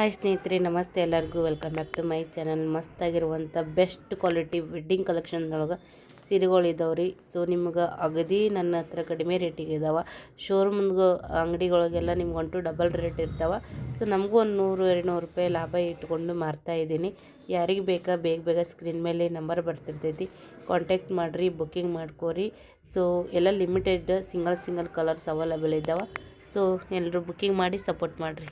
Hi ಸ್ನೇಹಿತರೆ, ನಮಸ್ತೆ ಎಲ್ಲರಿಗೂ. Welcome back to my channel ಮಸ್ತಾಗಿರುವಂಥ best quality wedding ಕಲೆಕ್ಷನ್ದೊಳಗೆ ಸೀರೆಗಳು ಇದಾವೆ ರೀ ಸೊ ನಿಮ್ಗೆ ಅಗದಿ ನನ್ನ ಹತ್ರ ಕಡಿಮೆ ರೇಟಿಗೆ ಇದಾವೆ. ಶೋರೂಮ್ಗೆ ಅಂಗಡಿಗಳಿಗೆಲ್ಲ ನಿಮ್ಗೆ ಒನ್ ಟು ಡಬಲ್ ರೇಟ್ ಇರ್ತಾವೆ. ಸೊ ನಮಗೂ ಒಂದು ನೂರು ಎರಡು ನೂರು ರೂಪಾಯಿ ಲಾಭ ಇಟ್ಕೊಂಡು ಮಾರ್ತಾ ಇದ್ದೀನಿ. ಯಾರಿಗೆ ಬೇಕಾ, ಬೇಗ ಬೇಗ ಸ್ಕ್ರೀನ್ ಮೇಲೆ ನಂಬರ್ ಬರ್ತಿರ್ತೈತಿ. ಕಾಂಟ್ಯಾಕ್ಟ್ ಮಾಡಿರಿ ಬುಕ್ಕಿಂಗ್ ಮಾಡ್ಕೋರಿ. ಸೊ ಎಲ್ಲ limited single single colours available ಇದ್ದಾವೆ ಸೊ ಎಲ್ಲರೂ ಬುಕ್ಕಿಂಗ್ ಮಾಡಿ ಸಪೋರ್ಟ್ ಮಾಡಿರಿ.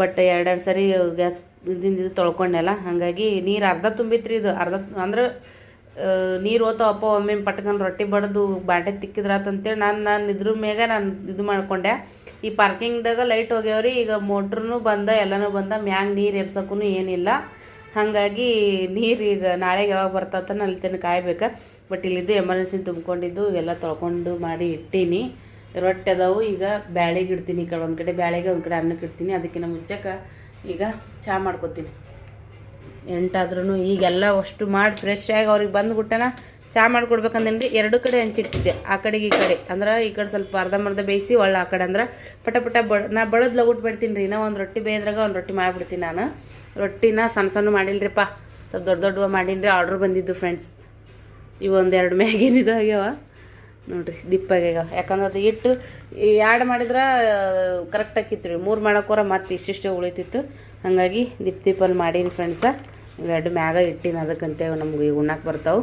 ಬಟ್ ಎರಡೆರಡು ಸರಿ ಗ್ಯಾಸ್ ಇದಿಂದ ಇದು ತೊಳ್ಕೊಂಡೆಲ್ಲ. ಹಾಗಾಗಿ ನೀರು ಅರ್ಧ ತುಂಬಿತ್ರಿ ಇದು. ಅರ್ಧ ಅಂದ್ರೆ ನೀರು ಓತಾವಪ್ಪ ಒಮ್ಮೆ ಪಟ್ಕೊಂಡು ರೊಟ್ಟಿ ಬಡ್ದು ಬಾಂಡೆ ತಿಕ್ಕಿದ್ರಾತಂತೇಳಿ ನಾನು ನಾನು ಇದ್ರ ಮೇಲೆ ನಾನು ಇದು ಮಾಡ್ಕೊಂಡೆ. ಈ ಪಾರ್ಕಿಂಗ್ದಾಗ ಲೈಟ್ ಹೋಗ್ಯಾವ್ರಿ. ಈಗ ಮೋಟ್ರೂ ಬಂದ, ಎಲ್ಲನೂ ಬಂದ, ಮ್ಯಾಗ ನೀರು ಎರ್ಸೋಕ್ಕೂ ಏನಿಲ್ಲ. ಹಾಗಾಗಿ ನೀರು ಈಗ ನಾಳೆಗೆ ಯಾವಾಗ ಬರ್ತಾವತ್ತ ಅಲ್ಲಿ ತನಕ ಕಾಯ್ಬೇಕು. ಬಟ್ ಇಲ್ಲಿದ್ದು ಎಮರ್ಜೆನ್ಸಿ ತುಂಬ್ಕೊಂಡಿದ್ದು, ಎಲ್ಲ ತೊಳ್ಕೊಂಡು ಮಾಡಿ ಇಟ್ಟೀನಿ. ರೊಟ್ಟಿ ಅದಾವು ಈಗ ಬ್ಯಾಳೆಗೆ ಇಡ್ತೀನಿ ಈ ಕಡೆ ಒಂದು ಕಡೆ, ಬ್ಯಾಳೆಗೆ ಒಂದು ಕಡೆ ಅನ್ನಕ್ಕೆ ಇಡ್ತೀನಿ. ಅದಕ್ಕಿಂತ ಮುಚ್ಚಕ ಈಗ ಚಹಾ ಮಾಡ್ಕೊತೀನಿ. ಎಂಟಾದ್ರೂ ಈಗೆಲ್ಲ ಅಷ್ಟು ಮಾಡಿ ಫ್ರೆಶ್ ಆಗಿ ಅವ್ರಿಗೆ ಬಂದುಬಿಟ್ಟನ ಚಹಾ ಮಾಡ್ಕೊಡ್ಬೇಕಂದೇನ್ರಿ? ಎರಡು ಕಡೆ ಹಂಚಿಟ್ಟಿದ್ದೆ. ಆ ಕಡೆಗೆ ಈ ಕಡೆ. ಅಂದ್ರೆ ಈ ಕಡೆ ಸ್ವಲ್ಪ ಅರ್ಧಂಬರ್ಧ ಬೇಯಿಸಿ ಒಳ್ಳೆ ಆ ಕಡೆ ಅಂದ್ರೆ ಪಟ ಪಟ ಬಡ ನಾ ಬಡದ್ ಲಗುಟ್ ಬಿಡ್ತೀನಿ ರೀ ನಾ ಒಂದು ರೊಟ್ಟಿ ಬೇಯ್ದ್ರಾಗ ಒಂದು ರೊಟ್ಟಿ ಮಾಡಿಬಿಡ್ತೀನಿ ನಾನು. ರೊಟ್ಟಿನ ಸಣ್ಣ ಸಣ್ಣ ಮಾಡಿಲ್ರಿಪ್ಪ ಸ್ವಲ್ಪ ದೊಡ್ಡ ದೊಡ್ಡವ ಮಾಡೀನಿ ರೀ ಆರ್ಡ್ರ್ ಬಂದಿದ್ದು ಫ್ರೆಂಡ್ಸ್ ಇವೊಂದು ಒಂದೆರಡು ಮ್ಯಾಗೇನಿದು ಆಗ್ಯಾವ ನೋಡ್ರಿ ದಿಪ್ಪಾಗ್ಯಾಗ ಯಾಕಂದ್ರೆ ಅದು ಇಟ್ಟು ಎರಡು ಮಾಡಿದ್ರೆ ಕರೆಕ್ಟ್ ಆಕಿತ್ತು ರೀ ಮೂರು ಮಾಡೋಕ್ಕೋರ ಮತ್ತೆ ಇಷ್ಟಿಷ್ಟೇ ಉಳಿತಿತ್ತು. ಹಾಗಾಗಿ ದಿಪ್ ದಿಪ್ಪಲ್ಲಿ ಮಾಡೀನಿ ಫ್ರೆಂಡ್ಸ ಎರಡು ಮ್ಯಾಗ ಇಟ್ಟಿನಿ ಅದಕ್ಕಂತೆ ನಮ್ಗೆ ಈಗ ಉಣ್ಣಕ್ಕೆ ಬರ್ತಾವೆ.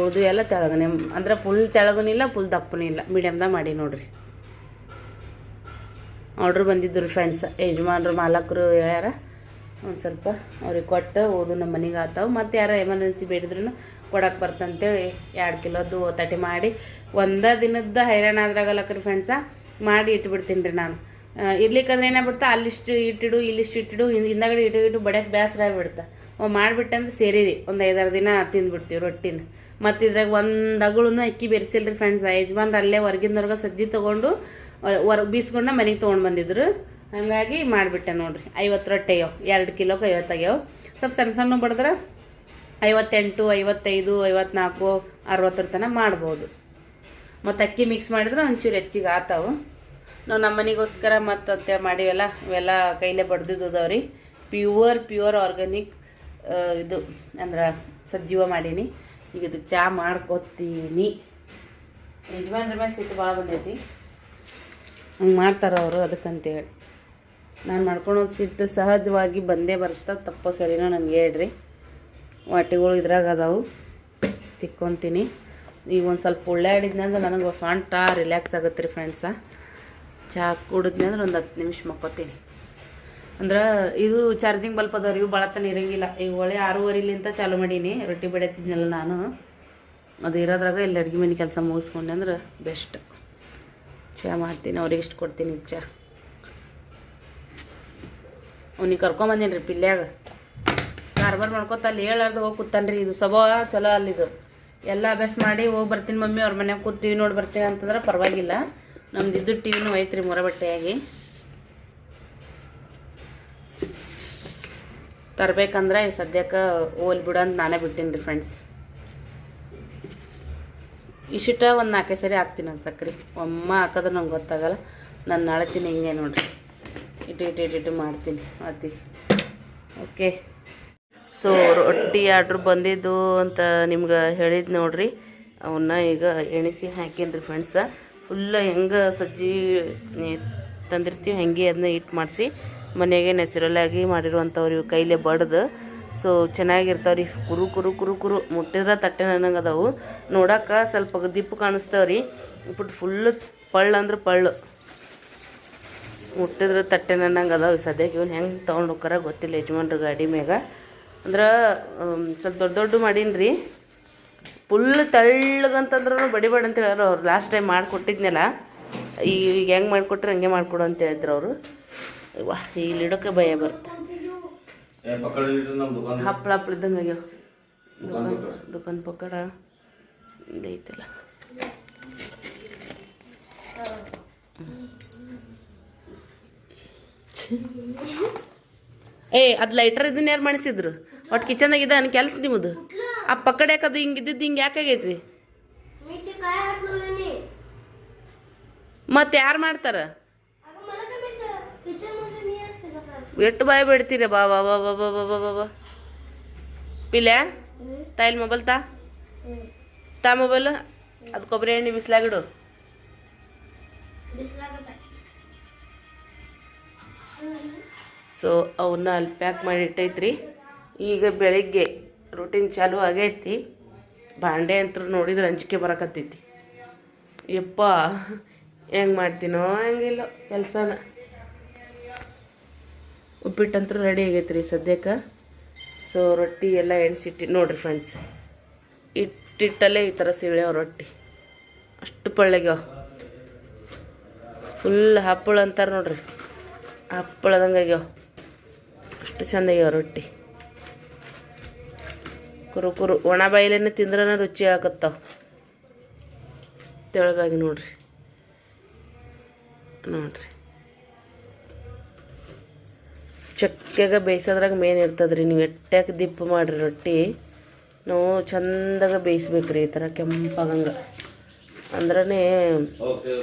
ಉಳಿದು ಎಲ್ಲ ತೆಳಗನೆ, ಅಂದ್ರೆ ಫುಲ್ ತೆಳಗನಿಲ್ಲ ಫುಲ್ ದಪ್ಪನೂ ಇಲ್ಲ. ಮೀಡಿಯಮ್ದಾಗ ಮಾಡಿ ನೋಡಿರಿ. ಆರ್ಡ್ರ್ ಬಂದಿದ್ದರು ಫ್ರೆಂಡ್ಸ್ ಯಜಮಾನ್ರು, ಮಾಲಕರು ಹೇಳ್ಯಾರ, ಒಂದು ಸ್ವಲ್ಪ ಅವ್ರಿಗೆ ಕೊಟ್ಟು ಓದು ನಮ್ಮ ಮನೆಗೆ ಆತಾವೆ ಮತ್ತು ಯಾರು ಎಮರ್ಜೆನ್ಸಿ ಬೇಡಿದ್ರು ಕೊಡಕ್ಕೆ ಬರ್ತಂತೇಳಿ, ಎರಡು ಕಿಲೋದು ತಟ್ಟೆ ಮಾಡಿ ಒಂದೇ ದಿನದ ಹೈರಾಣ ಆದ್ರಾಗಲ್ಲಕ್ರಿ ಫ್ರೆಂಡ್ಸ ಮಾಡಿ ಇಟ್ಬಿಡ್ತೀನಿ ರೀ ನಾನು. ಇರ್ಲಿಕ್ಕಂದ್ರೆ ಏನಾಗ್ಬಿಡ್ತಾ, ಅಲ್ಲಿಷ್ಟು ಇಟ್ಟಿಡು, ಇಲ್ಲಿಷ್ಟು ಇಟ್ಟಿಡು ಹಿಂದಾಗಡೆ ಇಟ್ಟು ಇಟ್ಟು ಬಡಿಯಕ್ಕೆ ಬೇಸರ ಆಗ್ಬಿಡ್ತಾ. ಮಾಡಿಬಿಟ್ಟಂದ್ರೆ ಸೇರಿರಿ ಒಂದು ಐದಾರು ದಿನ ತಿಂದ್ಬಿಡ್ತೀವಿ ರೊಟ್ಟಿನ. ಮತ್ತು ಇದ್ರಾಗ ಒಂದು ಅಗಳು ಅಕ್ಕಿ ಬೆರೆಸಿಲ್ರಿ ಫ್ರೆಂಡ್ಸ್ ಯಜಮಾನ್ರು ಅಲ್ಲೇ ಹೊರಗಿಂದವ್ರಿಗೆ ಸಜ್ಜಿ ತೊಗೊಂಡು ಹೊರ ಬೀಸ್ಕೊಂಡು ಮನೆಗೆ ತೊಗೊಂಡು ಬಂದಿದ್ರು. ಹಾಗಾಗಿ ಮಾಡಿಬಿಟ್ಟೆ ನೋಡ್ರಿ, ಐವತ್ತು ರೊಟ್ಟಿ ಆಗ್ಯಾವ, ಎರಡು ಕಿಲೋಕ್ಕೆ ಐವತ್ತು ಆಗ್ಯಾವ. ಸ್ವಲ್ಪ ಸಣ್ಣ ಸಣ್ಣ ಬಡಿದ್ರೆ ಐವತ್ತೆಂಟು, ಐವತ್ತೈದು, ಐವತ್ನಾಲ್ಕು, ಅರವತ್ತರ ತನಕ ಮಾಡ್ಬೋದು. ಮತ್ತು ಅಕ್ಕಿ ಮಿಕ್ಸ್ ಮಾಡಿದ್ರೆ ಒಂಚೂರು ಹೆಚ್ಚಿಗೆ ಆತಾವು. ನಾವು ನಮ್ಮ ಮನೆಗೋಸ್ಕರ ಮತ್ತು ಅಂತೇಳಿ ಮಾಡಿವೆಲ್ಲ, ಇವೆಲ್ಲ ಕೈಲೇ ಬಡ್ದಿದ್ದು ರೀ ಪ್ಯೂರ್ ಪ್ಯೂರ್ ಆರ್ಗ್ಯಾನಿಕ್ ಇದು ಅಂದ್ರೆ ಸಜ್ಜೀವ ಮಾಡೀನಿ. ಈಗ ಇದು ಚಹಾ ಮಾಡ್ಕೊತೀನಿ. ಯಜಮಾನ್ರ ಮೇಲೆ ಸಿಟ್ಟು ಭಾಳ ಬಂದೈತಿ. ಹಂಗೆ ಮಾಡ್ತಾರೆ ಅವರು ಅದಕ್ಕಂತೇಳಿ. ನಾನು ಮಾಡ್ಕೊಳೋದು ಸಿಟ್ಟು ಸಹಜವಾಗಿ ಬಂದೇ ಬರ್ತಾ ತಪ್ಪೋ ಸರಿನೋ ನಂಗೆ ಹೇಳ್ರಿ. ವಾಟಿಗಳು ಇದ್ರಾಗ ಅದಾವು. ತಿಕ್ಕೊತೀನಿ. ಈಗ ಒಂದು ಸ್ವಲ್ಪ ಉಳ್ಳಾಡಿದ್ನಿ ಅಂದ್ರೆ ನನಗೆ ಸ್ವಂಟ ರಿಲ್ಯಾಕ್ಸ್ ಆಗುತ್ತೆ ರೀ ಫ್ರೆಂಡ್ಸ ಚಹಾ ಕುಡಿದ್ನಿ ಅಂದ್ರೆ ಒಂದು ಹತ್ತು ನಿಮಿಷ ಮಕ್ಕೋತೀನಿ. ಅಂದ್ರೆ ಇದು ಚಾರ್ಜಿಂಗ್ ಬಲ್ಪ್ ಅದಾವ್ರಿ ಇವು ಭಾಳತನ ಇರಂಗಿಲ್ಲ. ಈಗ ಒಳ್ಳೆ ಆರೂವರೆಲಿಂತ ಚಾಲು ಮಾಡೀನಿ, ರೊಟ್ಟಿ ಬೆಳೆತಿದ್ನಲ್ಲ ನಾನು. ಅದು ಇರೋದ್ರಾಗ ಇಲ್ಲಿ ಅಡುಗೆ ಮನೆ ಕೆಲಸ ಮುಗಿಸ್ಕೊಂಡೆ ಅಂದ್ರೆ ಬೆಸ್ಟ್ ಚಹಾ ಮಾಡ್ತೀನಿ, ಅವ್ರಿಗೆ ಇಷ್ಟು ಕೊಡ್ತೀನಿ ಚಹಾ ಅವ್ನಿಗೆ ಕರ್ಕೊಂಬಂದೇನಿ ರೀ ಪಿಲ್ಯಾಗ ಕಾರ್ಬಾರ್ ಮಾಡ್ಕೊತ ಅಲ್ಲಿ ಹೇಳಾರ್ದು ಹೋಗಿ ಕೂತಾನ್ರಿ, ಇದು ಸ್ವಭಾವ ಚಲೋ ಅಲ್ಲಿದು. ಎಲ್ಲ ಅಭ್ಯಾಸ ಮಾಡಿ ಹೋಗಿ ಬರ್ತೀನಿ ಮಮ್ಮಿ, ಅವ್ರ ಮನೆಗೆ ಕೂತ್ ಟಿ ನೋಡಿ ಬರ್ತೀನಿ ಅಂತಂದ್ರೆ ಪರವಾಗಿಲ್ಲ. ನಮ್ದು ಇದ್ದು ಟಿ ವಿನೂ ಐತ್ರಿ ಮೊರಬಟ್ಟೆಯಾಗಿ. ತರ್ಬೇಕಂದ್ರೆ ಸದ್ಯಕ್ಕೆ ಓಲ್ ಬಿಡು ಅಂತ ನಾನೇ ಬಿಟ್ಟೀನಿ ರೀ ಫ್ರೆಂಡ್ಸ್ ಇಷ್ಟಿಟ ಒಂದು ನಾಲ್ಕೈದು ಸರಿ ಹಾಕ್ತೀನಿ ಅಂತ ಸಕ್ರೆ. ಒಮ್ಮ ಹಾಕಿದ್ರೆ ನಂಗೆ ಗೊತ್ತಾಗಲ್ಲ. ನಾನು ನಾಳೆತೀನಿ ಹಿಂಗೆ ನೋಡಿರಿ. ಇಟ್ಟು ಇಟ್ಟು ಇಟ್ಟು ಇಟ್ಟು ಮಾಡ್ತೀನಿ, ಅತಿ. ಓಕೆ ಸೊ ರೊಟ್ಟಿ ಆರ್ಡ್ರ್ ಬಂದಿದ್ದು ಅಂತ ನಿಮ್ಗೆ ಹೇಳಿದ್ ನೋಡ್ರಿ. ಅವನ್ನ ಈಗ ಎಣಿಸಿ ಹಾಕೀನಿ ರೀ ಫ್ರೆಂಡ್ಸ ಫುಲ್ಲ ಹೆಂಗೆ ಸಜ್ಜಿ ತಂದಿರ್ತೀವಿ ಹಂಗೆ ಅದನ್ನ ಇಟ್ಟು ಮಾಡಿಸಿ ಮನೆಗೆ ನ್ಯಾಚುರಲ್ ಆಗಿ ಮಾಡಿರುವಂಥವ್ರು ಇವು ಕೈಲೆ ಬಡ್ದು. ಸೊ ಚೆನ್ನಾಗಿರ್ತಾವ್ರಿ. ಕುರು ಕುರು ಕುರು ಕುರು ಮುಟ್ಟಿದ್ರೆ ತಟ್ಟೆ ನನಗೆ ಅದಾವು. ನೋಡೋಕೆ ಸ್ವಲ್ಪ ದಿಪ್ಪು ಕಾಣಿಸ್ತಾವ್ರಿ. ಬಟ್ ಫುಲ್ಲು ಪಳ್ಳು ಅಂದ್ರೆ ಪಳ್ಳು ಮುಟ್ಟಿದ್ರೆ ತಟ್ಟೆ ನನಗೆ ಅದಾವ. ಸದ್ಯಕ್ಕೆ ಇವ್ನು ಹೆಂಗೆ ತೊಗೊಂಡು ಹೋಗ್ತಾರ ಗೊತ್ತಿಲ್ಲ ಯಜಮಾನ್ರ ಗಾಡಿ ಮ್ಯಾಗ. ಅಂದ್ರೆ ಸ್ವಲ್ಪ ದೊಡ್ಡ ದೊಡ್ಡ ಮಾಡೀನಿ ರೀ ಫುಲ್ ತೆಳ್ಳಗಂತಂದ್ರೂ ಬಡಿಬೇಡ ಅಂತ ಹೇಳೋರು ಅವ್ರು. ಲಾಸ್ಟ್ ಟೈಮ್ ಮಾಡಿಕೊಟ್ಟಿದ್ನಲ್ಲ ಈಗ ಹೆಂಗೆ ಮಾಡಿಕೊಟ್ರೆ ಹಂಗೆ ಮಾಡಿಕೊಡು ಅಂತ ಹೇಳಿದ್ರು ಅವರು. ವಾ ಇಲ್ಲಿ ಇಡೋಕ್ಕೆ ಭಯ ಬರುತ್ತೆ. ಹಪ್ಪಳ ಹಪ್ಪಳ ಇದ್ದಂಗೆ ಆಗ್ಯಾವ. ದುಕಾನ್ ಪಕ್ಕಡ ಐತಲ್ಲ. ಹ್ಞೂ ಏ ಅದು ಲೈಟರ್ ಇದನ್ನ ಯಾರು ಮಾಡಿಸಿದ್ರು? ಒಟ್ಟು ಕಿಚನ್ದಾಗ ಇದ ಅನ್ ಕೆಲ್ಸ ನಿಮ್ಮದು ಆ ಪಕ್ಕಡೆ ಹಿಂಗೆ ಇದ್ದಿದ್ದು ಹಿಂಗೆ ಯಾಕಾಗೈತಿ ಮತ್ತೆ ಯಾರು ಮಾಡ್ತಾರ? ಎಷ್ಟು ಬಾಯ್ ಬಿಡ್ತೀರ? ಬಾ ಬಾ ಬಾ ಬಾ ಬಾ ಬಾ ಬಾ ಬಾ. ಪಿಲ್ಯ ತಾಯಿಲ್ ಮೊಬೈಲ್ ತಾ? ತಾ ಮೊಬೈಲ್ ಅದು ಕೊಬ್ಬರಿ ಎಣ್ಣೆ ಬಿಸಿಲಾಗಿಡು. ಬಿಸಿಲಾಗ ಸೊ ಅವನ್ನ ಅಲ್ಲಿ ಪ್ಯಾಕ್ ಮಾಡಿ ಇಟ್ಟೈತ್ರಿ. ಈಗ ಬೆಳಿಗ್ಗೆ ರೂಟೀನ್ ಚಾಲು ಆಗೈತಿ ಬಾಂಡೆ ಅಂತೂ ನೋಡಿದ್ರೆ ಅಂಜಿಕೆ ಬರಕತ್ತೈತಿ. ಯಪ್ಪ, ಹೆಂಗೆ ಮಾಡ್ತೀನೋ ಹಂಗಿಲ್ಲ ಕೆಲಸನ. ಉಪ್ಪಿಟ್ಟಂತೂ ರೆಡಿ ಆಗೈತೆ ರೀ ಸದ್ಯಕ್ಕೆ. ಸೊ ರೊಟ್ಟಿ ಎಲ್ಲ ಎಣ್ಸಿಟ್ಟಿ ನೋಡ್ರಿ ಫ್ರೆಂಡ್ಸ್ ಇಟ್ಟಿಟ್ಟಲ್ಲೇ ಈ ಥರ ಸಿಳ್ಯಾವ ರೊಟ್ಟಿ. ಅಷ್ಟು ಪಳ್ಳಗ್ಯಾವ ಫುಲ್ ಹಪ್ಪಳ ಅಂತಾರೆ ನೋಡ್ರಿ. ಹಪ್ಪಳದಂಗೆ ಆಗ್ಯಾವ ಅಷ್ಟು ಚಂದ ಆಗ್ಯಾವ ರೊಟ್ಟಿ. ಕುರು ಕುರು ಒಣ ಬಾಯಿಲೇನೆ ತಿಂದ್ರನ ರುಚಿ ಆಗತ್ತಾವ. ತೆಳಗಾಗಿ ನೋಡ್ರಿ. ನೋಡ್ರಿ. ಚಕ್ಕಾಗ ಬೇಯಿಸೋದ್ರಾಗ ಮೇನ್ ಇರ್ತದ್ರಿ. ನೀವು ಎಟ್ಟಾಕ ದಿಪ್ಪು ಮಾಡಿರಿ ರೊಟ್ಟಿ. ನಾವು ಚಂದಾಗ ಬೇಯಿಸ್ಬೇಕ್ರಿ ಈ ಥರ ಕೆಂಪಾಗಂಗೆ. ಅಂದ್ರೇ ಓಕೆ.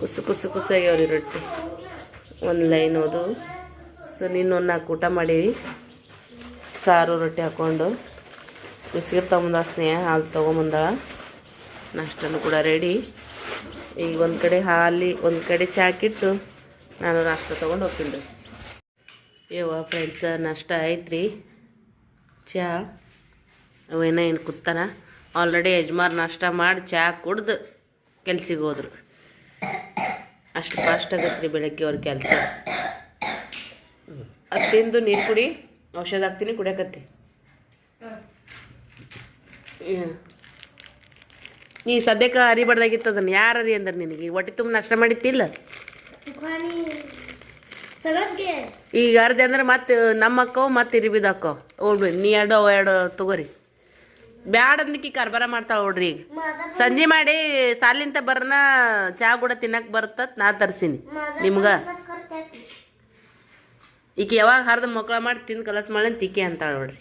ಕುಸು ಕುಸು ಕುಸಾಗ್ಯಾವ್ರಿ ರೊಟ್ಟಿ. ಒಂದು ಲೈನ್ ಓದು. ಸೊ ನಿನ್ನೊಂದು ನಾಲ್ಕು ಊಟ ಮಾಡೀವಿ ಸಾರು, ರೊಟ್ಟಿ ಹಾಕ್ಕೊಂಡು ಬಿಸ್ಕಿಟ್ ತೊಗೊಂಬಂದ, ಸ್ನೇಹ, ಹಾಲು ತೊಗೊಂಬಂದಾಳ ನಾಷ್ಟನೂ ಕೂಡ ರೆಡಿ ಈಗ ಒಂದು ಕಡೆ ಹಾಲಿ, ಒಂದು ಕಡೆ ಚಾಕಿಟ್ಟು ನಾನು ನಾಷ್ಟ ತೊಗೊಂಡು ಹೋಗ್ತೀನಿ ರೀ. ಯವ್ವ ಫ್ರೆಂಡ್ಸ ನಾಷ್ಟ ಐತ್ರಿ ಚಾ. ಅವೇನ ಏನು ಕೂತಾನ? ಆಲ್ರೆಡಿ ಯಜಮಾನ್ ನಾಷ್ಟ ಮಾಡಿ, ಚಾ ಕುಡ್ದು ಕೆಲ್ಸಿಗೆ ಹೋದ್ರು. ಅಷ್ಟು ಫಾಸ್ಟ್ ಆಗುತ್ತೆ ರೀ ಬೆಳಗ್ಗೆ ಅವ್ರ ಕೆಲಸ. ಅದು ನೀರು ಕುಡಿ ಔಷಧ ಹಾಕ್ತೀನಿ ಕುಡಿಯಕತ್ತಿ. ನೀ ಸದ್ಯಕ್ಕೆ ಅರಿಬಾರ್ದಾಗಿತ್ತು ಅದನ್ನ ಯಾರು ಅರಿ ಅಂದ್ರೆ ನಿನಗೆ? ಹೊಟ್ಟೆ ತುಂಬ ನಷ್ಟ ಮಾಡಿತ್ತಿಲ್ಲ? ಈಗ ಅರ್ದೆ ಅಂದ್ರೆ ಮತ್ತೆ ನಮ್ಮ ಅಕ್ಕೋ ಮತ್ತೆ ಇರಿಬಿದ ಅಕ್ಕೋ ಹೋಗ್ಬೇಕು ನೀ ಎರಡು ಎರಡು ತಗೋರಿ. ಬ್ಯಾಡ ಅಂದ್ಕಿ ಕಾರ್ಬಾರ ಮಾಡ್ತಾಳ ನೋಡ್ರಿ ಈಗ. ಸಂಜೆ ಮಾಡಿ ಸಾಲಿಂತ ಬರ್ನ ಚಾ ಕೂಡ ತಿನ್ನಕ್ ಬರ್ತತ್, ನಾ ತರ್ಸೀನಿ ನಿಮ್ಗ. ಈಕೆ ಯಾವಾಗ ಹರಿದ ಮಕ್ಕಳ ಮಾಡಿ ತಿಂದು ಕಲಸ ಮಾಡಿ ತಿಕ್ಕಿ ಅಂತಾಳ ನೋಡ್ರಿ.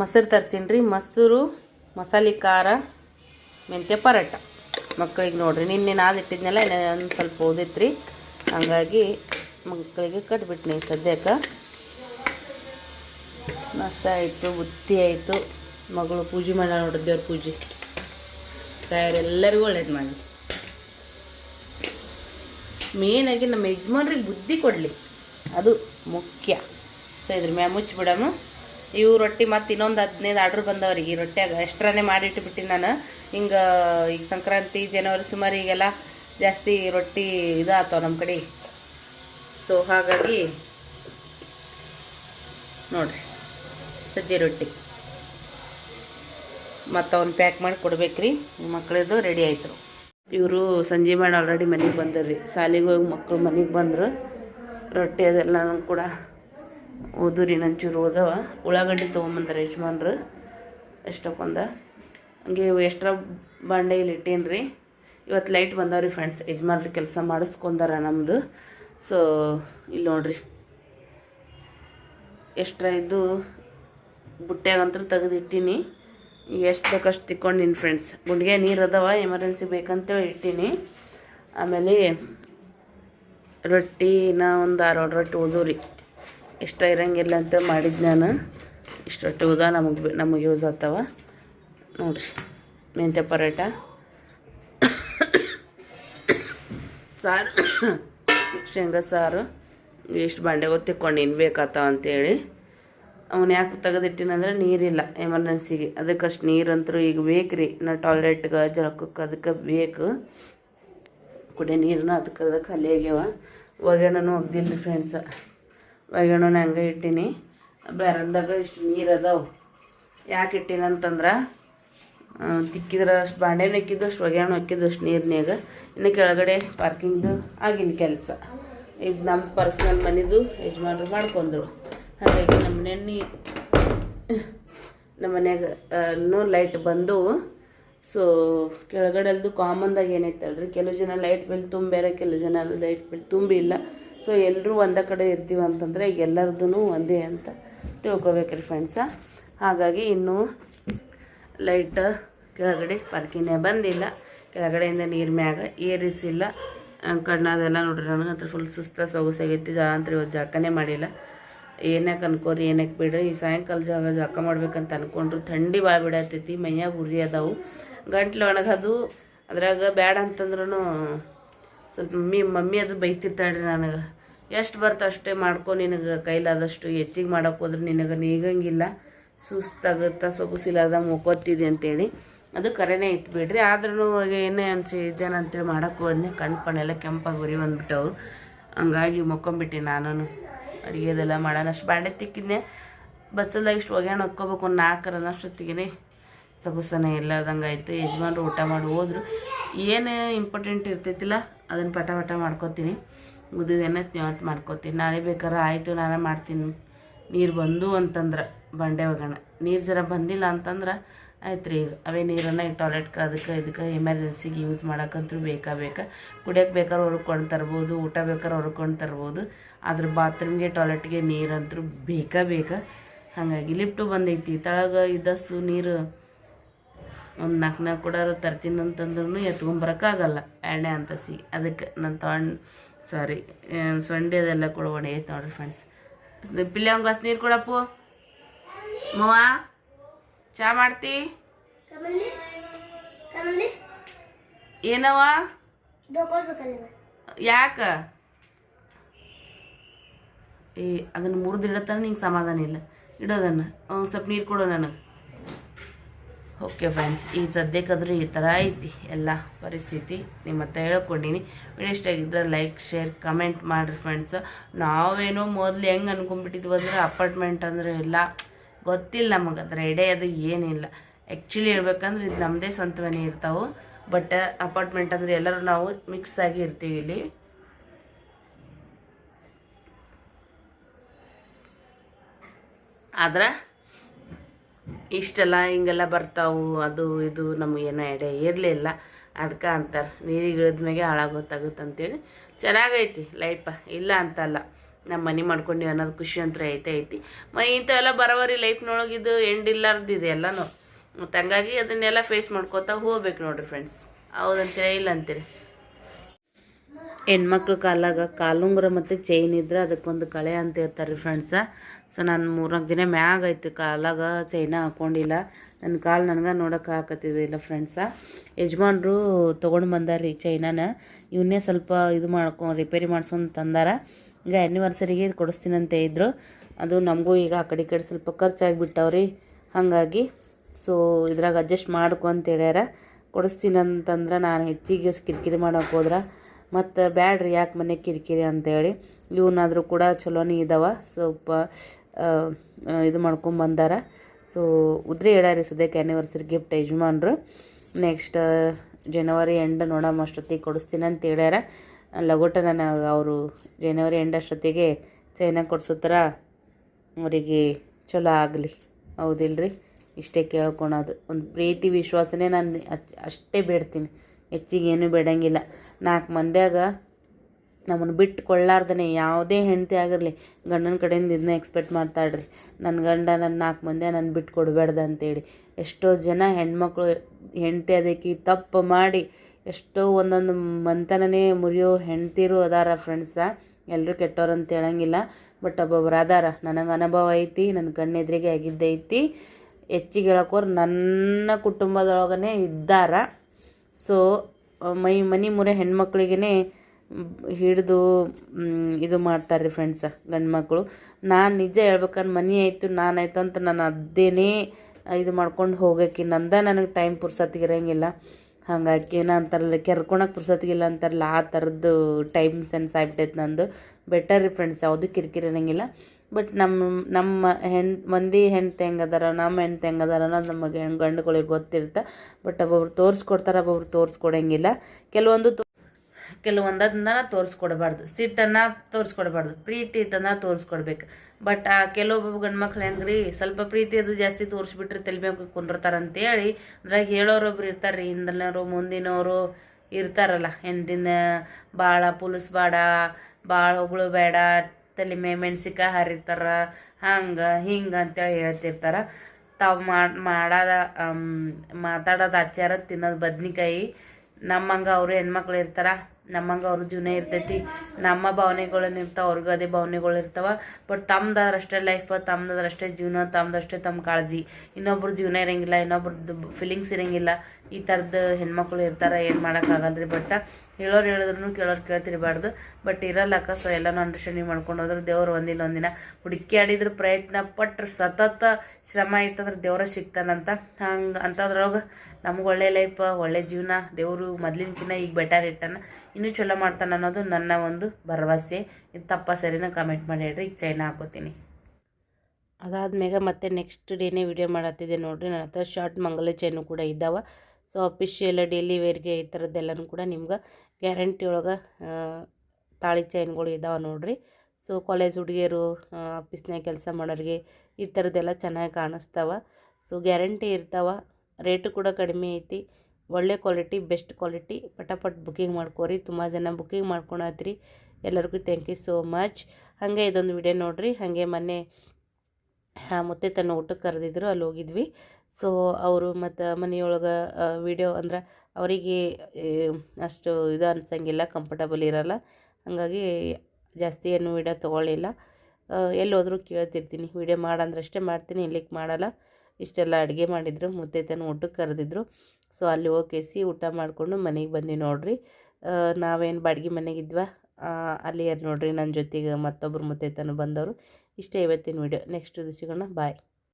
ಮೊಸರು ತರ್ಸೀನಿ ಮೊಸರು, ಮಸಾಲೆ ಖಾರ, ಮೆಂತ್ಯ ಪರೋಟ. ಮಕ್ಕಳಿಗೆ ನೋಡ್ರಿ, ನಿನ್ನೆ ನಾದು ಇಟ್ಟಿದ್ನೆಲ್ಲ ಒಂದು ಸ್ವಲ್ಪ ಓದಿತ್ರಿ ಹಂಗಾಗಿ ಮಕ್ಕಳಿಗೆ ಕಟ್ಬಿಟ್ನಿ ಸದ್ಯಕ್ಕೆ. ನಾಷ್ಟ ಆಯಿತು ಬುತ್ತಿ ಆಯಿತು. ಮಗಳು ಪೂಜೆ ಮಾಡ ನೋಡ್ರಿ ದೇವ್ರ ಪೂಜೆ. ಎಲ್ಲರಿಗೂ ಒಳ್ಳೇದು ಮಾಡಿ ಮೇನಾಗಿ ನಮ್ಮ ಯಜಮಾನ್ರಿಗೆ ಬುದ್ಧಿ ಕೊಡಲಿ. ಅದು ಮುಖ್ಯ. ಸೊ ಇದ್ರ ಮ್ಯಾ ಮುಚ್ಚಿಬಿಡಮ್ಮ ಇವು ರೊಟ್ಟಿ ಮತ್ತು ಇನ್ನೊಂದು ಹದಿನೈದು ಆರ್ಡ್ರ್ ಬಂದವ್ರಿಗೆ ಈ ರೊಟ್ಟಿಯಾಗ. ಎಷ್ಟ್ರನೇ ಮಾಡಿಟ್ಬಿಟ್ಟು ನಾನು. ಹಿಂಗೆ ಈಗ ಸಂಕ್ರಾಂತಿ, ಜನವರಿ, ಸುಮಾರು ಈಗೆಲ್ಲ ಜಾಸ್ತಿ ರೊಟ್ಟಿ ಇದಾಗ್ತವೆ ನಮ್ಮ ಕಡೆ. ಸೊ ಹಾಗಾಗಿ ನೋಡ್ರಿ. ಸಜ್ಜೆ ರೊಟ್ಟಿ. ಮತ್ತು ಅವ್ನು ಪ್ಯಾಕ್ ಮಾಡಿ ಕೊಡ್ಬೇಕ್ರಿ. ಮಕ್ಕಳದು ರೆಡಿ ಆಯಿತು. ಇವರು ಸಂಜೆ ಮಾಡಿ ಆಲ್ರೆಡಿ ಮನೆಗೆ ರೀ ಸಾಲಿಗೆ ಹೋಗಿ ಮಕ್ಕಳು ಮನೆಗೆ ಬಂದರು. ರೊಟ್ಟಿ ಅದೆಲ್ಲ ಕೂಡ ಓದುರಿ, ನಂಚೂರು ಓದವ. ಉಳ್ಳಾಗಡ್ಡಿ ತೊಗೊಂಬಂದ್ರೆ ಯಜಮಾನ್ರು. ಎಷ್ಟಕ್ಕೊಂದ ಹಂಗೆ ಎಷ್ಟರ ಎಕ್ಸ್ಟ್ರಾ ಬಾಂಡೆ ಇಲ್ಲಿ ಇಟ್ಟೇನಿ ರೀ ಇವತ್ತು ಲೈಟ್ ಬಂದಾವ್ರಿ ಫ್ರೆಂಡ್ಸ್ ಯಜಮಾನ್ರಿ ಕೆಲಸ ಮಾಡಿಸ್ಕೊಂಡಾರ ನಮ್ಮದು ಸೊ ಇಲ್ಲಿ ನೋಡ್ರಿ. ಎಷ್ಟರ ಇದ್ದು ಬುಟ್ಟ್ಯಾಗಂತೂ ತೆಗೆದಿಟ್ಟೀನಿ. ಎಷ್ಟು ಬೇಕಷ್ಟು ತಿಕ್ಕೊಂಡಿನಿ ಫ್ರೆಂಡ್ಸ್ ಗುಂಡಿಗೆ ನೀರು ಅದಾವ ಎಮರ್ಜೆನ್ಸಿ ಬೇಕಂತೇಳಿ ಇಟ್ಟೀನಿ. ಆಮೇಲೆ ರೊಟ್ಟಿ ನಾ ಒಂದು ಆರು ರೊಟ್ಟಿ ಉಳ್ದು ರೀ ಇಷ್ಟ ಇರಂಗಿಲ್ಲ ಅಂತ ಮಾಡಿದ್ದು ನಾನು. ಇಷ್ಟು ರೊಟ್ಟಿ ಉದ, ನಮಗೆ ನಮಗೆ ಯೂಸ್ ಆಗ್ತಾವ. ನೋಡಿರಿ, ಮೆಂತ್ಯ ಪರೋಟ ಸಾರು, ಶೇಂಗಾ ಸಾರು. ಎಷ್ಟು ಬಾಂಡೆಗೆ ತಿಕ್ಕೊಂಡು ಬೇಕಾತಾವ ಅಂತೇಳಿ. ಅವನು ಯಾಕೆ ತೆಗೆದಿಟ್ಟಿನಂದ್ರೆ ನೀರಿಲ್ಲ ಎಮರ್ಜೆನ್ಸಿಗೆ ಅದಕ್ಕಷ್ಟು ನೀರಂತರೂ ಈಗ ಬೇಕು ರೀ. ನಾ ಟಾಯ್ಲೆಟ್ಗೆ ಜಳಕಕ್ಕೆ ಅದಕ್ಕೆ ಬೇಕು. ಕುಡಿಯೋ ನೀರನ್ನ ಅದಕ್ಕೆ ಅದಕ್ಕೆ ಖಾಲಿ ಆಗ್ಯಾವ. ಒಗ್ಯಾಣನು ಒಗ್ದಿಲ್ಲ ರೀ ಫ್ರೆಂಡ್ಸ ಒಗ್ಯಾಣನ ಹಂಗೆ ಇಟ್ಟೀನಿ. ಬೇರೆಂದಾಗ ಇಷ್ಟು ನೀರು ಅದಾವೆ. ಯಾಕೆ ಇಟ್ಟೀನಿ ಅಂತಂದ್ರೆ ತಿಕ್ಕಿದ್ರೆ ಅಷ್ಟು ಬಾಂಡೆನೂ ಇಕ್ಕಿದ್ದು ಅಷ್ಟು ಒಗ್ಯಾಣ ಹಾಕಿದ್ದು, ಅಷ್ಟು ನೀರಿನಾಗ ಇನ್ನು ಕೆಳಗಡೆ ಪಾರ್ಕಿಂಗ್ದು ಆಗಿಲ್ಲ ಕೆಲಸ. ಇದು ನಮ್ಮ ಪರ್ಸ್ನಲ್ ಮನೆದು ಯಜಮಾನ್ರು ಮಾಡ್ಕೊಂಡ್ರು. ಹಾಗಾಗಿ ನಮ್ಮ ನೆನ್ನೆ, ನಮ್ಮ ಮನ್ಯಾಗ ನೂ ಲೈಟ್ ಬಂದು ಸೊ ಕೆಳಗಡೆಲ್ದು ಕಾಮನ್ದಾಗ ಏನೈತಲ್ರಿ ಕೆಲವು ಜನ ಲೈಟ್ ಬಿಲ್ ತುಂಬ್ಯಾರ ಕೆಲವು ಜನ ಲೈಟ್ ಬಿಲ್ ತುಂಬಿಲ್ಲ ಸೊ ಎಲ್ಲರೂ ಒಂದೇ ಕಡೆ ಇರ್ತೀವಿ ಅಂತಂದರೆ ಈಗ ಎಲ್ಲರದ್ದು ಒಂದೇ ಅಂತ ತಿಳ್ಕೊಬೇಕ್ರಿ ಫ್ರೆಂಡ್ಸ ಹಾಗಾಗಿ ಇನ್ನೂ ಲೈಟ್ ಕೆಳಗಡೆ ಪಾರ್ಕಿಂಗ್ ಬಂದಿಲ್ಲ. ಕೆಳಗಡೆಯಿಂದ ನೀರು ಮ್ಯಾಗ ಏರಿಸಿಲ್ಲ. ಕಣ್ಣದೆಲ್ಲ ನೋಡ್ರಿ ನನಗಂತೂ ಫುಲ್ ಸುಸ್ತ ಸೊಗಸಾಗೈತಿ ಜಾ ಅಂತ ಇವತ್ತು ಜಾಕನೇ ಮಾಡಿಲ್ಲ. ಏನಕ್ಕೆ ಅನ್ಕೋರಿ ಏನಕ್ಕೆ ಬಿಡ್ರಿ? ಈ ಸಾಯಂಕಾಲ ಜಾಗ ಜಳಕ ಮಾಡ್ಬೇಕಂತ ಅನ್ಕೊಂಡ್ರು ಥಂಡಿ ಭಾಳ ಬಿಡತ್ತೈತಿ ಮೈಯಾಗ ಉರಿ ಅದಾವು. ಗಂಟ್ಲು ಒಣಗದು, ಅದ್ರಾಗ ಬ್ಯಾಡ ಅಂತಂದ್ರೂ ಸ್ವಲ್ಪ ಮಮ್ಮಿ ಮಮ್ಮಿ ಅದು ಬೈತಿರ್ತಾಳ್ರಿ ನನಗೆ. ಎಷ್ಟು ಬರ್ತ ಅಷ್ಟೇ ಮಾಡ್ಕೊ ನಿನಗೆ, ಕೈಲಾದಷ್ಟು ಹೆಚ್ಚಿಗೆ ಮಾಡೋಕೆ ಹೋದ್ರೆ ನಿನಗೆ ನೀಗಂಗಿಲ್ಲ. ಸುಸ್ತಾಗುತ್ತಾ ಸೊಗಸಿಲ್ಲದ ಮುಕ್ಕೋತಿದೆ ಅಂತೇಳಿ ಅದು ಕರೆನೇ ಇಟ್ಬಿಡ್ರಿ. ಆದ್ರೂ ಏನೇ ಅನ್ಸಿ ಜನ ಅಂತೇಳಿ ಮಾಡೋಕ್ಕೆ ಹೋದ್ನೆ ಕಣ್ಣು ಪಣ್ಣೆಲ್ಲ ಕೆಂಪಾಗಿ ಉರಿ ಬಂದ್ಬಿಟ್ಟವು. ಹಂಗಾಗಿ ಮುಕ್ಕೊಂಬಿಟ್ಟೆ ನಾನು ಅಡುಗೆದೆಲ್ಲ ಮಾಡೋಣ. ಅಷ್ಟು ಬಾಂಡೆ ತಿಕ್ಕಿದ್ನೆ. ಬಚ್ಚಲ್ದಾಗ ಇಷ್ಟು ಒಗ್ಯಾಣ ಹೊಕ್ಕೋಬೇಕು ಒಂದು ನಾಲ್ಕರ ಅನ್ನೋಷ್ಟೊತ್ತಿಗೆ ಸಗುಸನ ಎಲ್ಲಾರ್ದಂಗೆ ಆಯಿತು. ಯಜಮಾನ್ರು ಊಟ ಮಾಡಿ ಹೋದ್ರು. ಏನು ಇಂಪಾರ್ಟೆಂಟ್ ಇರ್ತೈತಿಲ್ಲ ಅದನ್ನು ಪಟ ಪಟ ಮಾಡ್ಕೋತೀನಿ. ಉದಿದೇನ ತ್ಯಾವತ್ ಮಾಡ್ಕೊತೀನಿ. ನಾಳೆ ಬೇಕಾದ್ರೆ ಆಯಿತು, ನಾನೇ ಮಾಡ್ತೀನಿ. ನೀರು ಬಂದು ಅಂತಂದ್ರೆ, ಬಂಡೆ ಒಗ್ಯಾಣ. ನೀರು ಜರ ಬಂದಿಲ್ಲ ಅಂತಂದ್ರೆ ಆಯ್ತು ರೀ ಅವೇ ನೀರನ್ನು ಈಗ ಟಾಯ್ಲೆಟ್ಗೆ ಅದಕ್ಕೆ ಇದಕ್ಕೆ ಎಮರ್ಜೆನ್ಸಿಗೆ ಯೂಸ್ ಮಾಡೋಕ್ಕಂತೂ ಬೇಕಾ ಬೇಕಾ. ಕುಡಿಯೋಕೆ ಬೇಕಾದ್ರೆ ಹೊರ್ಕೊಂಡು ತರ್ಬೋದು, ಊಟ ಬೇಕಾದ್ರೆ ಹೊರ್ಕೊಂಡು ತರ್ಬೋದು. ಆದ್ರೆ ಬಾತ್ರೂಮ್ಗೆ ಟಾಯ್ಲೆಟ್ಗೆ ನೀರಂತೂ ಬೇಕಾ ಬೇಕಾ. ಹಾಗಾಗಿ ಲಿಫ್ಟು ಬಂದೈತಿ. ತಳಗ ಇದ್ದಸ್ಸು ನೀರು ಒಂದು ನಾಲ್ಕು ನಾಲ್ಕು ಕೊಡೋರು ತರ್ತೀನಿ ಅಂತಂದ್ರೂ ಎತ್ಕೊಂಬರೋಕ್ಕಾಗಲ್ಲ ಎಣ್ಣೆ ಅಂತ ಸಿ ಅದಕ್ಕೆ ನನ್ನ ತೊಗೊಂಡು ಸಾರಿ ಸೊಂಡೆದೆಲ್ಲ ಕೊಡೋಣ ಐತೆ ನೋಡ್ರಿ ಫ್ರೆಂಡ್ಸ್ ಪಿಲ್ಲೆ ಒಂದು ಗ್ಲಾಸ್ ನೀರು ಕೊಡಪ್ಪು. ಮವ ಚಾ ಮಾಡ್ತಿ? ಏನವ ಯಾಕ? ಏ ಅದನ್ನ ಮುರಿದು ಇಡತ್ತಾನೆ ನಿಂಗೆ ಸಮಾಧಾನ ಇಲ್ಲ. ಇಡೋದನ್ನ ಒಂದು ಸ್ವಲ್ಪ ನೀರು ಕೊಡು ನನಗೆ. ಓಕೆ ಫ್ರೆಂಡ್ಸ್ ಈ ಸದ್ಯಕ್ಕಾದ್ರೂ ಈ ಥರ ಐತಿ. ಎಲ್ಲ ಪರಿಸ್ಥಿತಿ ನಿಮ್ಮ ಹತ್ರ ಹೇಳ್ಕೊಂಡಿನಿ. ವಿಡಿಯೋ ಇಷ್ಟ ಆಗಿದ್ರೆ ಲೈಕ್ ಶೇರ್ ಕಮೆಂಟ್ ಮಾಡಿರಿ ಫ್ರೆಂಡ್ಸ್ ನಾವೇನೋ ಮೊದಲು ಹೆಂಗೆ ಅನ್ಕೊಂಡ್ಬಿಟ್ಟಿದ್ವಿ ಅಂದ್ರೆ ಅಪಾರ್ಟ್ಮೆಂಟ್ ಅಂದ್ರೆ ಎಲ್ಲ ಗೊತ್ತಿಲ್ಲ ನಮಗೆ, ಅದ್ರ ಎಡೆ ಅದು ಏನಿಲ್ಲ. ಆ್ಯಕ್ಚುಲಿ ಹೇಳ್ಬೇಕಂದ್ರೆ ಇದು ನಮ್ಮದೇ ಸ್ವಂತ ಮನೆ ಇರ್ತಾವೆ. ಬಟ್ ಅಪಾರ್ಟ್ಮೆಂಟ್ ಅಂದರೆ ಎಲ್ಲರೂ ನಾವು ಮಿಕ್ಸ್ ಆಗಿ ಇರ್ತೀವಿ ಇಲ್ಲಿ. ಆದ್ರೆ ಇಷ್ಟೆಲ್ಲ ಹಿಂಗೆಲ್ಲ ಬರ್ತಾವು, ಅದು ಇದು ನಮಗೇನೋ ಎಡೆ ಇರಲಿಲ್ಲ. ಅದಕ್ಕೆ ಅಂತಾರೆ ನೀರಿಗೆ ಇಳಿದ್ಮೇಲೆ ಹಾಳಾಗೋತಾಗುತ್ತಂತೇಳಿ ಚೆನ್ನಾಗೈತಿ ಲೈಫ ಇಲ್ಲ ಅಂತಲ್ಲ. ನಮ್ಮ ಮನೆ ಮಾಡ್ಕೊಂಡೀವಿ ಅನ್ನೋದು ಖುಷಿ ಅಂತ ಐತೆ ಐತಿ. ಮ, ಇಂಥವೆಲ್ಲ ಬರೋವರಿ ಲೈಫ್ನೊಳಗಿದು ಎಂಡ್ ಇಲ್ಲಾರ್ದಿದೆ ಎಲ್ಲನೂ. ಮತ್ತು ಹಂಗಾಗಿ ಅದನ್ನೆಲ್ಲ ಫೇಸ್ ಮಾಡ್ಕೋತಾ ಹೋಗ್ಬೇಕು ನೋಡ್ರಿ ಫ್ರೆಂಡ್ಸ್ ಹೌದಂತೀರಿ ಇಲ್ಲ ಅಂತೀರಿ ಹೆಣ್ಮಕ್ಳ ಕಾಲಾಗ ಕಾಲುಂಗುರ ಮತ್ತು ಚೈನ್ ಇದ್ರೆ ಅದಕ್ಕೊಂದು ಕಳೆ ಅಂತ ಹೇಳ್ತಾರೆ ರೀ ಫ್ರೆಂಡ್ಸ ಸೊ ನಾನು ಮೂರ್ನಾಲ್ಕು ದಿನ ಮ್ಯಾಗ ಆಯ್ತು ಕಾಲಾಗ ಚೈನ ಹಾಕ್ಕೊಂಡಿಲ್ಲ ನನ್ನ ಕಾಲು ನನಗೆ ನೋಡೋಕೆ ಹಾಕತ್ತಿದ್ದಿಲ್ಲ ಫ್ರೆಂಡ್ಸ ಯಜಮಾನ್ರು ತೊಗೊಂಡು ಬಂದಾರ ರೀ ಚೈನಾನ ಇವನ್ನೇ ಸ್ವಲ್ಪ ಇದು ಮಾಡ್ಕೊ ರಿಪೇರಿ ಮಾಡಿಸ್ಕೊಂಡು ತಂದಾರ. ಈಗ ಆ್ಯನಿವರ್ಸರಿಗೆ ಕೊಡಿಸ್ತೀನಂತ ಇದ್ರು. ಅದು ನಮಗೂ ಈಗ ಆ ಕಡೆ ಈ ಕಡೆ ಸ್ವಲ್ಪ ಖರ್ಚಾಗಿಬಿಟ್ಟವ್ರಿ. ಹಾಗಾಗಿ ಸೊ ಇದ್ರಾಗ ಅಡ್ಜಸ್ಟ್ ಮಾಡ್ಕೊ ಅಂತ ಹೇಳ್ಯಾರ. ಕೊಡಿಸ್ತೀನಂತಂದ್ರೆ ನಾನು ಹೆಚ್ಚಿಗೆ ಕಿರಿಕಿರಿ ಮಾಡೋಕೆ ಹೋದ್ರೆ. ಮತ್ತು ಬ್ಯಾಡ್ರಿ ಯಾಕೆ ಮನೆ ಕಿರಿಕಿರಿ ಅಂತೇಳಿ. ಇವನಾದರೂ ಕೂಡ ಚಲೋನೇ ಇದ್ದಾವೆ ಸ್ವಲ್ಪ ಇದು ಮಾಡ್ಕೊಂಬಂದಾರ ಸೊ ಉದ್ರಿ ಹೇಳ್ಯಾರಿ ಸದ್ಯಕ್ಕೆ ಆ್ಯನಿವರ್ಸರಿ ಗಿಫ್ಟ್ ಯಜಮಾನ್ರು. ನೆಕ್ಸ್ಟ್ ಜನವರಿ ಎಂಡ್ ನೋಡಮ್ಮ ಅಷ್ಟೊತ್ತಿಗೆ ಕೊಡಿಸ್ತೀನಿ ಅಂತ ಹೇಳ್ಯಾರ. ಲಗೋಟ ನನಗೆ ಅವರು ಜನವರಿ ಎಂಡ್ ಅಷ್ಟೊತ್ತಿಗೆ ಚೈನ ಕೊಡ್ಸೋ ಅವರಿಗೆ ಚಲೋ ಆಗಲಿ. ಹೌದಿಲ್ರಿ? ಇಷ್ಟೇ ಕೇಳ್ಕೊಳೋದು. ಒಂದು ಪ್ರೀತಿ, ವಿಶ್ವಾಸನೇ ನಾನು ಅಷ್ಟೇ ಬೇಡ್ತೀನಿ. ಹೆಚ್ಚಿಗೆ ಏನೂ ಬೇಡಂಗಿಲ್ಲ. ನಾಲ್ಕು ಮಂದ್ಯಾಗ ನಮ್ಮನ್ನು ಬಿಟ್ಟು ಕೊಳ್ಳಾರ್ದನೆ ಯಾವುದೇ ಹೆಂಡತಿ ಆಗಿರಲಿ, ಗಂಡನ ಕಡೆಯಿಂದ ಇದನ್ನ ಎಕ್ಸ್ಪೆಕ್ಟ್ ಮಾಡ್ತಾಳ್ರಿ. ನನ್ನ ಗಂಡ ನನ್ನ ನಾಲ್ಕು ಮಂದಿ ನನ್ನ ಬಿಟ್ಟು ಕೊಡಬಾರ್ದಂತೇಳಿ ಅಂತೇಳಿ. ಎಷ್ಟೋ ಜನ ಹೆಣ್ಮಕ್ಳು, ಹೆಂಡತಿ ಅದಕ್ಕೆ ತಪ್ಪು ಮಾಡಿ ಎಷ್ಟೋ ಒಂದೊಂದು ಮಂತನನೇ ಮುರಿಯೋ ಹೆಂಡ್ತಿರು ಅದಾರ ಫ್ರೆಂಡ್ಸ ಎಲ್ಲರೂ ಕೆಟ್ಟವ್ರು ಅಂತ ಹೇಳಂಗಿಲ್ಲ. ಬಟ್ ಒಬ್ಬೊಬ್ರು ಅದಾರ. ನನಗೆ ಅನುಭವ ಐತಿ ನನ್ನ ಕಣ್ಣೆದ್ರಿಗೆ ಆಗಿದ್ದೈತಿ ಹೆಚ್ಚಿಗೆ ಹೇಳೋಕ್ಕೋರು ನನ್ನ ಕುಟುಂಬದೊಳಗನೆ ಇದ್ದಾರ. ಸೊ ಮೈ ಮನೆ ಮುರೆ ಹೆಣ್ಮಕ್ಳಿಗೇ ಹಿಡಿದು ಇದು ಮಾಡ್ತಾರೆ ರೀ ಫ್ರೆಂಡ್ಸ ಗಂಡು ಮಕ್ಕಳು ನಾನು ನಿಜ ಹೇಳ್ಬೇಕಂದ್ರೆ ಮನೆ ಆಯಿತು ನಾನಾಯ್ತು ಅಂತ ನಾನು ಅದೇನೇ ಇದು ಮಾಡ್ಕೊಂಡು ಹೋಗಕ್ಕೆ ನಂದ ನನಗೆ ಟೈಮ್ ಪುರ್ಸತ್ತಿಗಿರಂಗಿಲ್ಲ ಹಾಗಾಗಿ ಏನೋ ಅಂತಾರಲ್ಲ ಕೆರ್ಕೊಳಕ್ಕೆ ಅಂತಾರಲ್ಲ, ಆ ಥರದ್ದು ಟೈಮ್ ಸೆನ್ಸ್ ಆಗ್ಬಿಟ್ಟೈತೆ ನಂದು. ಬೆಟರ್ ಫ್ರೆಂಡ್ಸ್ ಯಾವುದೂ ಕಿರಿಕಿರಿ ಅನ್ನಂಗಿಲ್ಲ ಬಟ್ ನಮ್ಮ ನಮ್ಮ ಹೆಣ್, ಮಂದಿ ಹೆಂಡ್ತಿ ಹೆಂಗದಾರ ನಮ್ಮ ಹೆಂಡ್ತಿ ಹೆಂಗದಾರ ಅನ್ನೋದು ನಮಗೆ ಗಂಡುಗಳಿಗೆ ಗೊತ್ತಿರುತ್ತೆ ಬಟ್ ಒಬ್ಬೊಬ್ರು ತೋರಿಸ್ಕೊಡ್ತಾರೆ, ಒಬ್ಬೊಬ್ರು ತೋರಿಸ್ಕೊಡಂಗಿಲ್ಲ. ಕೆಲವೊಂದು ಕೆಲವೊಂದನ್ನ ತೋರಿಸ್ಕೊಡ್ಬಾರ್ದು. ಸಿಟ್ಟನ್ನು ತೋರಿಸ್ಕೊಡ್ಬಾರ್ದು. ಪ್ರೀತಿ ಇದ್ದನ್ನು ತೋರಿಸ್ಕೊಡ್ಬೇಕು. ಬಟ್ ಆ, ಕೆಲವೊಬ್ಬ ಗಂಡು ಮಕ್ಳು ಹೆಂಗ್ರಿ, ಸ್ವಲ್ಪ ಪ್ರೀತಿ ಅದು ಜಾಸ್ತಿ ತೋರಿಸ್ಬಿಟ್ರೆ ತಲೆ ಮ್ಯಾಗ ಕುಂಡಿರ್ತಾರ ಅಂತೇಳಿ ಅದ್ರಾಗ ಹೇಳೋರೊಬ್ರು ಇರ್ತಾರೆ ರೀ ಹಿಂದಿನವರು ಮುಂದಿನವರು ಇರ್ತಾರಲ್ಲ ಹೆಂದಿನ ಭಾಳ ಪುಲಿಸ್ಬೇಡ ಭಾಳ ಹೊಗಳು ಬೇಡ, ತಲೆ ಮೇ ಮೆಣ್ಸಿಕಾಯಿ ಹಾರಿರ್ತಾರ ಹಂಗೆ, ಹಿಂಗೆ ಅಂತೇಳಿ ಹೇಳ್ತಿರ್ತಾರೆ. ತಾವು ಮಾಡಿ ಮಾಡೋದ ಮಾತಾಡೋದು ಆಚಾರ ತಿನ್ನೋದು ಬದ್ನಿಕಾಯಿ, ನಮ್ಮಂಗೆ ಅವರು ಹೆಣ್ಮಕ್ಳು ಇರ್ತಾರ ನಮ್ಮಂಗೆ ಅವ್ರ ಜೀವನ ಇರ್ತೈತಿ. ನಮ್ಮ ಭಾವನೆಗಳನ್ನ ಇರ್ತಾವ ಅವ್ರಿಗೂ ಅದೇ ಭಾವನೆಗಳು ಇರ್ತಾವ. ಬಟ್ ತಮ್ಮದಾದ್ರಷ್ಟೇ ಲೈಫ್ ತಮ್ಮದಾದ್ರಷ್ಟೇ ಜೀವನ ತಮ್ಮದಷ್ಟೇ ತಮ್ಮ ಕಾಳಜಿ. ಇನ್ನೊಬ್ರು ಜೀವನ ಇರಂಗಿಲ್ಲ, ಇನ್ನೊಬ್ರದ್ದು ಫೀಲಿಂಗ್ಸ್ ಇರಂಗಿಲ್ಲ. ಈ ಥರದ್ದು ಹೆಣ್ಮಕ್ಳು ಇರ್ತಾರೆ, ಏನು ಮಾಡೋಕ್ಕಾಗಲ್ಲ ರೀ ಬಟ್ ಹೇಳೋರು ಹೇಳಿದ್ರು ಕೇಳೋರು ಕೇಳ್ತಿರಬಾರ್ದು. ಬಟ್ ಇರಲ್ಲಕ್ಕ ಸೊ ಎಲ್ಲನೂ ಅಂಡರ್ಸ್ಟ್ಯಾಂಡಿಂಗ್ ಮಾಡ್ಕೊಂಡು ಹೋದ್ರೆ ದೇವ್ರು ಒಂದಿಲ್ಲ ಒಂದಿನ. ಹುಡುಕಿ ಆಡಿದ್ರೆ ಪ್ರಯತ್ನ ಪಟ್ರೆ ಸತತ ಶ್ರಮ ಇತ್ತಂದ್ರೆ ದೇವರ ಸಿಗ್ತಾನಂತ ಹಂಗೆ ಅಂಥದ್ರೊಳಗೆ ನಮ್ಗೆ ಒಳ್ಳೆ ಲೈಫ್ ಒಳ್ಳೆ ಜೀವನ, ದೇವರು ಮೊದ್ಲಿನಕಿನ್ನ ಈಗ ಬೆಟರ್ ಇಟ್ಟನ. ಇನ್ನೂ ಚಲೋ ಮಾಡ್ತಾನೆ ಅನ್ನೋದು ನನ್ನ ಒಂದು ಭರವಸೆ. ಇದು ತಪ್ಪ ಸರಿನ ಕಮೆಂಟ್ ಮಾಡಿ ಹೇಳ್ರಿ, ಈಗ ಚೈನ ಹಾಕೋತೀನಿ. ಅದಾದ್ಮೇಲೆ ಮತ್ತೆ ನೆಕ್ಸ್ಟ್ ಡೇನೇ ವಿಡಿಯೋ ಮಾಡತ್ತಿದ್ದೆ ನೋಡಿರಿ, ನನ್ನ ಹತ್ರ ಶಾರ್ಟ್ ಮಂಗಲ ಚೈನು ಕೂಡ ಇದ್ದಾವೆ. ಸೊ ಅಫಿಷಿಯಲ್ ಡೈಲಿ ವೇರ್ಗೆ ಈ ಥರದ್ದೆಲ್ಲನೂ ಕೂಡ ನಿಮ್ಗೆ ಗ್ಯಾರಂಟಿ ಒಳಗೆ ತಾಳಿ ಚೈನ್ಗಳು ಇದ್ದಾವೆ ನೋಡಿರಿ. ಸೊ ಕಾಲೇಜ್ ಹುಡುಗಿಯರು ಆಫೀಸ್ನಾಗ ಕೆಲಸ ಮಾಡೋರಿಗೆ ಈ ಥರದ್ದೆಲ್ಲ ಚೆನ್ನಾಗಿ ಕಾಣಿಸ್ತಾವ. ಸೊ ಗ್ಯಾರಂಟಿ ಇರ್ತಾವ. ರೇಟು ಕೂಡ ಕಡಿಮೆ ಐತಿ. ಒಳ್ಳೆ ಕ್ವಾಲಿಟಿ, ಬೆಸ್ಟ್ ಕ್ವಾಲಿಟಿ. ಪಟಾಪಟ್ ಬುಕ್ಕಿಂಗ್ ಮಾಡ್ಕೋರಿ. ತುಂಬ ಜನ ಬುಕ್ಕಿಂಗ್ ಮಾಡ್ಕೊಳತ್ರಿ. ಎಲ್ಲರಿಗೂ ಥ್ಯಾಂಕ್ ಯು ಸೋ ಮಚ್ ಹಾಗೆ ಇದೊಂದು ವಿಡಿಯೋ ನೋಡಿರಿ. ಹಾಗೆ ಮೊನ್ನೆ ಮತ್ತೆ ತನ್ನ ಊಟಕ್ಕೆ ಕರೆದಿದ್ರು, ಅಲ್ಲಿ ಹೋಗಿದ್ವಿ. ಸೊ ಅವರು ಮತ್ತು ಮನೆಯೊಳಗೆ ವಿಡಿಯೋ ಅಂದ್ರೆ ಅವರಿಗೆ ಅಷ್ಟು ಇದು ಅನ್ಸಂಗಿಲ್ಲ ಕಂಫರ್ಟಬಲ್ ಇರಲ್ಲ. ಹಾಗಾಗಿ ಜಾಸ್ತಿ ಏನು ವಿಡಿಯೋ ತೊಗೊಳ್ಳಿಲ್ಲ. ಹೋದರೂ ಕೇಳ್ತಿರ್ತೀನಿ. ವಿಡಿಯೋ ಮಾಡಂದ್ರೆ ಅಷ್ಟೇ ಮಾಡ್ತೀನಿ, ಇಲ್ಲಿಗೆ ಮಾಡಲ್ಲ. ಇಷ್ಟೆಲ್ಲ ಅಡುಗೆ ಮಾಡಿದ್ರು ಮುದ್ದೆ ತನ್ನ ಊಟಕ್ಕೆ ಕರೆದಿದ್ರು. ಸೊ ಅಲ್ಲಿ ಹೋಗಿ ಊಟ ಮಾಡಿಕೊಂಡು ಮನೆಗೆ ಬಂದು ನೋಡ್ರಿ. ನಾವೇನು ಬಾಡಿಗೆ ಮನೆಗಿದ್ವಾ ಅಲ್ಲಿ ಯಾರು ನೋಡ್ರಿ ನನ್ನ ಜೊತೆಗೆ ಮತ್ತೊಬ್ಬರು ಮುತ್ತೈತನ ಬಂದವರು. ಇಷ್ಟೇ ಇವತ್ತಿನ ವಿಡಿಯೋ ನೆಕ್ಸ್ಟ್ ಸಿಗೋಣ. ಬಾಯ್